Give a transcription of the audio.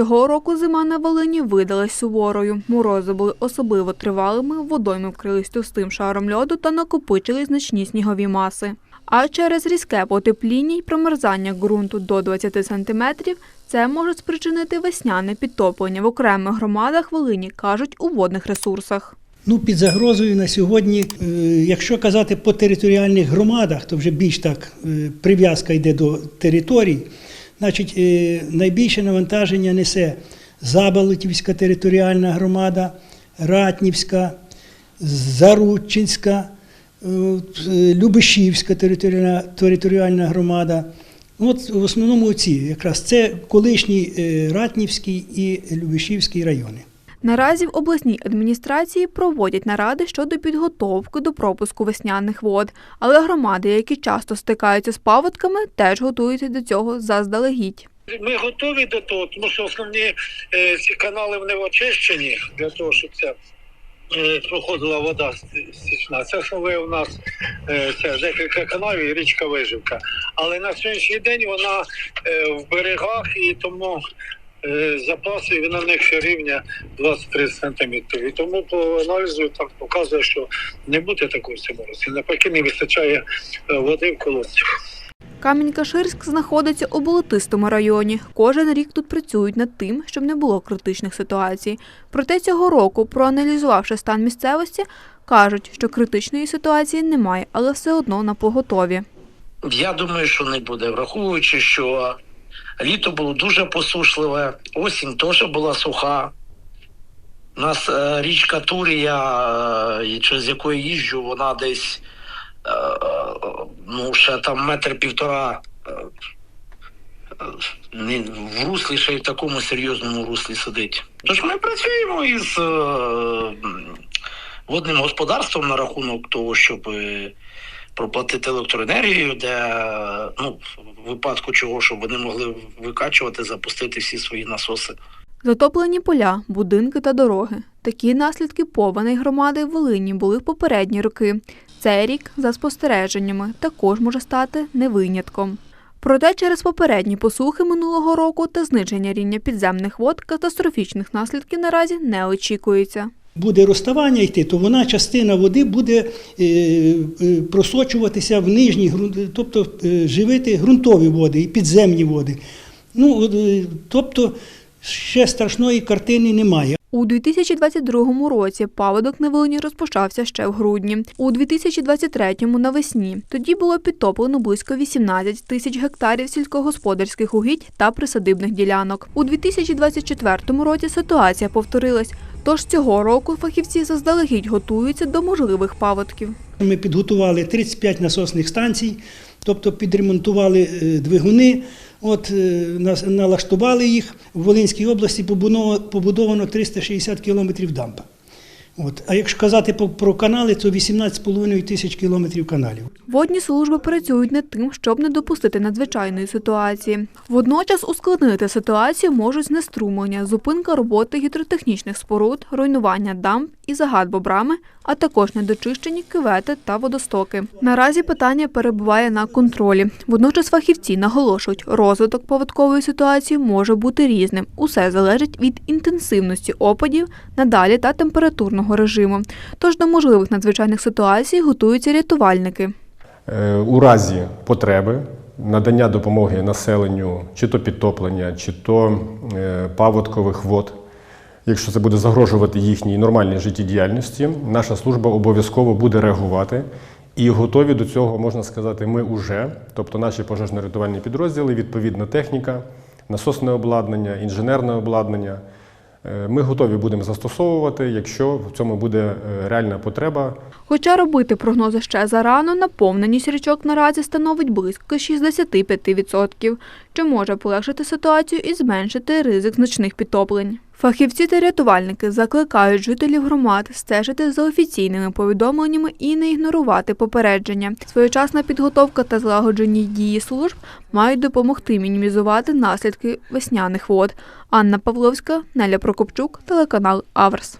Цього року зима на Волині видалась суворою. Морози були особливо тривалими, водойми вкрились товстим шаром льоду та накопичили значні снігові маси. А через різке потепління й промерзання ґрунту до 20 сантиметрів це може спричинити весняне підтоплення в окремих громадах Волині, кажуть у водних ресурсах. Ну, під загрозою на сьогодні, е, якщо казати по територіальних громадах, то вже більш так е, прив'язка йде до територій. Значить, е, найбільше навантаження несе Заболотівська територіальна громада, Ратнівська, Заручинська, е, е, Любешівська територіальна, громада. От в основному ці якраз це колишній Ратнівський і Любешівський райони. Наразі в обласній адміністрації проводять наради щодо підготовки до пропуску весняних вод, але громади, які часто стикаються з паводками, теж готуються до цього заздалегідь. Ми готові до того, тому що основні е, ці канали вони очищені для того, щоб ця е, проходила вода стічна. Це основне у нас е, це декілька каналів і річка Виживка. Але на сьогоднішній день вона в берегах і тому е, запаси на них рівня 23 сантиметри. І тому по аналізу так показує, що не буде такої цьому році. Навпаки, не вистачає е, води в колодцях. Камінь-Каширськ знаходиться у болотистому районі. Кожен рік тут працюють над тим, щоб не було критичних ситуацій. Проте цього року, проаналізувавши стан місцевості, кажуть, що критичної ситуації немає, але все одно на поготові. Я думаю, що не буде, враховуючи, що літо було дуже посушливе, осінь теж була суха. У нас е, річка Турія, е, через яку я їжджу, вона десь е, ну, ще там метр півтора в руслі, ще й в такому серйозному руслі сидить. Тож ми працюємо із водним господарством на рахунок того, щоб. Проплатити електроенергію, де ну в випадку чого, щоб вони могли викачувати, запустити всі свої насоси. Затоплені поля, будинки та дороги. Такі наслідки повеней громади Волині були в попередні роки. Цей рік, за спостереженнями, також може стати не винятком. Проте через попередні посухи минулого року та зниження рівня підземних вод катастрофічних наслідків наразі не очікується. Буде розставання йти, то вона частина води буде е, е, просочуватися в нижні ґрунти, тобто е, живити ґрунтові води і підземні води. Ну, тобто ще страшної картини немає. У 2022 році паводок на Волині розпочався ще в грудні. У 2023 навесні. Тоді було підтоплено близько 18 тисяч гектарів сільськогосподарських угідь та присадибних ділянок. У 2024 році ситуація повторилась. Тож цього року фахівці заздалегідь готуються до можливих паводків. Ми підготували 35 насосних станцій, тобто підремонтували е, двигуни, от, е, налаштували їх. В Волинській області побудовано- побудовано 360 кілометрів дамба. От. А якщо казати про канали, то 18,5 тисяч кілометрів каналів. Водні служби працюють над тим, щоб не допустити надзвичайної ситуації. Водночас ускладнити ситуацію можуть знеструмлення, зупинка роботи гідротехнічних споруд, руйнування дамб і загад бобрами, а також недочищені кювети та водостоки. Наразі питання перебуває на контролі. Водночас фахівці наголошують, розвиток поводкової ситуації може бути різним. Усе залежить від інтенсивності опадів, надалі та температурного режиму. Тож до можливих надзвичайних ситуацій готуються рятувальники. Е, У разі потреби надання допомоги населенню, чи то підтоплення, чи то е, паводкових вод, якщо це буде загрожувати їхній нормальній життєдіяльності, наша служба обов'язково буде реагувати. І готові до цього, можна сказати, ми вже, тобто наші пожежно-рятувальні підрозділи, відповідна техніка, насосне обладнання, інженерне обладнання. Е, Ми готові будемо застосовувати, якщо в цьому буде е, реальна потреба Хоча робити прогнози ще зарано, наповненість річок наразі становить близько 65%, що може полегшити ситуацію і зменшити ризик значних підтоплень. Фахівці та рятувальники закликають жителів громад стежити за офіційними повідомленнями і не ігнорувати попередження. Своєчасна підготовка та злагоджені дії служб мають допомогти мінімізувати наслідки весняних вод. Анна Павловська, Неля Прокопчук, телеканал Аверс.